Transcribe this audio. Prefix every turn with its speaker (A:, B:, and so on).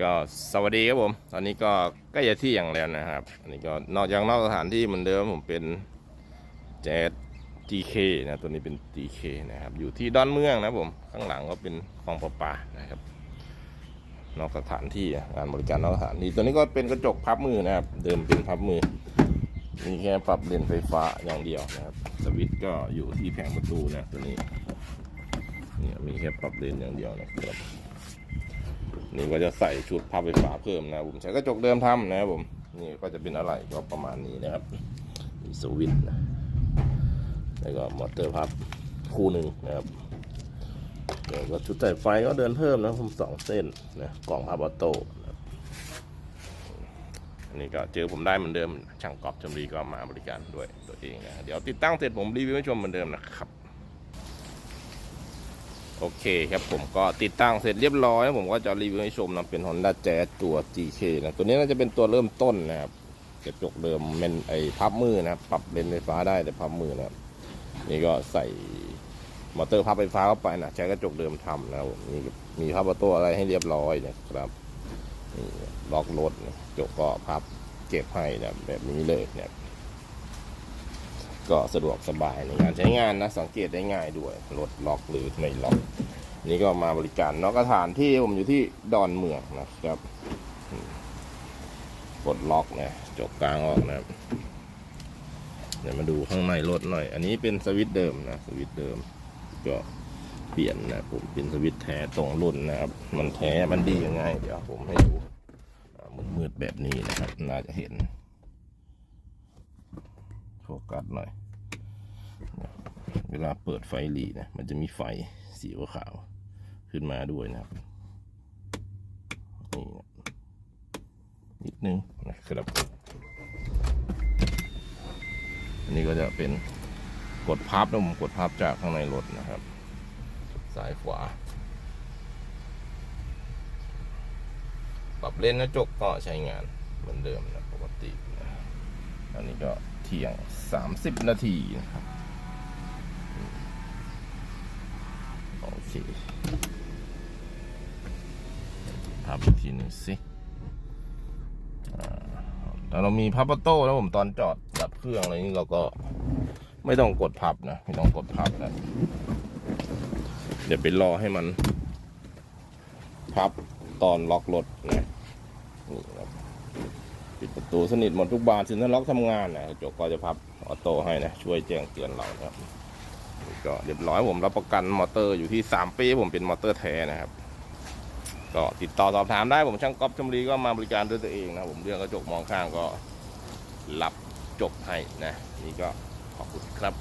A: ก็สวัสดีครับผม ตอนนี้ก็ใกล้จะเที่ยงแล้วนะครับ อันนี้ก็นอกจากนอกสถานที่เหมือนเดิมผมเป็นแจ๊ด GK นะตัวนี้เป็น GK นะครับ อยู่ที่ดอนเมืองนะผม ข้างหลังก็เป็นคลองประปานะครับ นอกสถานที่งานบริการนอกสถานที่ตัวนี้ก็เป็นกระจกพับมือนะครับ เดิมเป็นพับมือ มีแค่ปรับเลนไฟฟ้าอย่างเดียวนะครับ สวิตช์ก็อยู่ที่แผงประตูนะตัวนี้เนี่ยมีแค่ปรับเลนอย่างเดียวนะครับ นี่ก็จะใส่ชุดพับไฟฟ้าเพิ่มนะผมใช้กระจกเดิมทำนะครับผมนี่ก็จะเป็นอะไรก็ประมาณนี้นะครับมีสวิตช์นะแล้วก็มอเตอร์พับคู่หนึ่งนะครับเดี๋ยวก็ชุดใส่ไฟก็เดินเพิ่มนะผมสองเส้นนะกล่องพับออโต้นะอันนี้ก็เจอผมได้เหมือนเดิมช่างกรอบชมรีก็มาบริการด้วยตัวเองนะเดี๋ยวติดตั้งเสร็จผมรีวิวให้ชมเหมือนเดิมนะครับ โอเคครับผมก็ติดตั้งเสร็จเรียบร้อยผมก็จะรีวิวให้ชมนะเป็น Honda Jazz ตัว GK นะตัวนี้น่าจะเป็นตัวเริ่มต้นนะครับกระจกเดิมเป็นไอ้พับมือนะครับปรับเลนไฟฟ้าได้แต่พับมือนะครับนี่ก็ใส่มอเตอร์พับไฟฟ้าเข้าไปนะใช้กระจกเดิมทำนะครับผมมีมีพับประตูอะไรให้เรียบร้อยนะครับนี่ล็อกรถนะกระจกก็พับเก็บให้นะแบบนี้เลยเนี่ย ก็สะดวกสบายในการใช้งานนะสังเกตได้ง่ายด้วยรถล็อกหรือไม่ล็อก นี่ก็มาบริการนอกสถานที่ผมอยู่ที่ดอนเมืองนะครับกดล็อกนะจกกลางออกนะครับเดี๋ยวมาดูข้างในรถหน่อย อันนี้เป็นสวิตเดิมนะสวิตเดิม ก็เปลี่ยนนะผมเป็นสวิตแท้ตรงรุ่นนะครับ มันแท้มันดียังไง เดี๋ยวผมให้ดูมืดๆแบบนี้นะครับ น่าจะเห็น โฟกัสหน่อย เวลาเปิดไฟหลีนะมันจะมีไฟสีขาวขึ้นมาด้วยนะครับ นี่นะนิดนึงนะครับอันนี้ก็จะเป็นกดพับนะผมกดพับจากข้างในรถนะครับซ้ายขวา ปรับเลนกระจกก็ใช้งานเหมือนเดิมนะปกตินะ อันนี้ก็เที่ยง 30 นาทีนะครับ โอเคพับอีกทีหนึ่งสิแล้วเรามีพับประโต้แล้วผมตอนจอดดับเครื่องอะไรนี้เราก็ไม่ต้องกดพับนะ ไม่ต้องกดพับนะเดี๋ยวไปรอให้มันพับตอนล็อกรถนะนี่ครับ ปิดประตูสนิทหมดทุกบานสินทล็อกทำงานนะกระจกก็จะพับออโต้ให้นะช่วยแจ้งเตือนเรานะครับก็เรียบร้อยผมรับประกันมอเตอร์อยู่ที่ 3 ปีผมเป็นมอเตอร์แท้นะครับ ก็ติดต่อสอบถามได้ผมช่างก๊อฟชมรีก็มาบริการด้วยตัวเองนะผมเรื่องกระจกมองข้างก็รับจบให้นะนี่ก็ขอบคุณครับ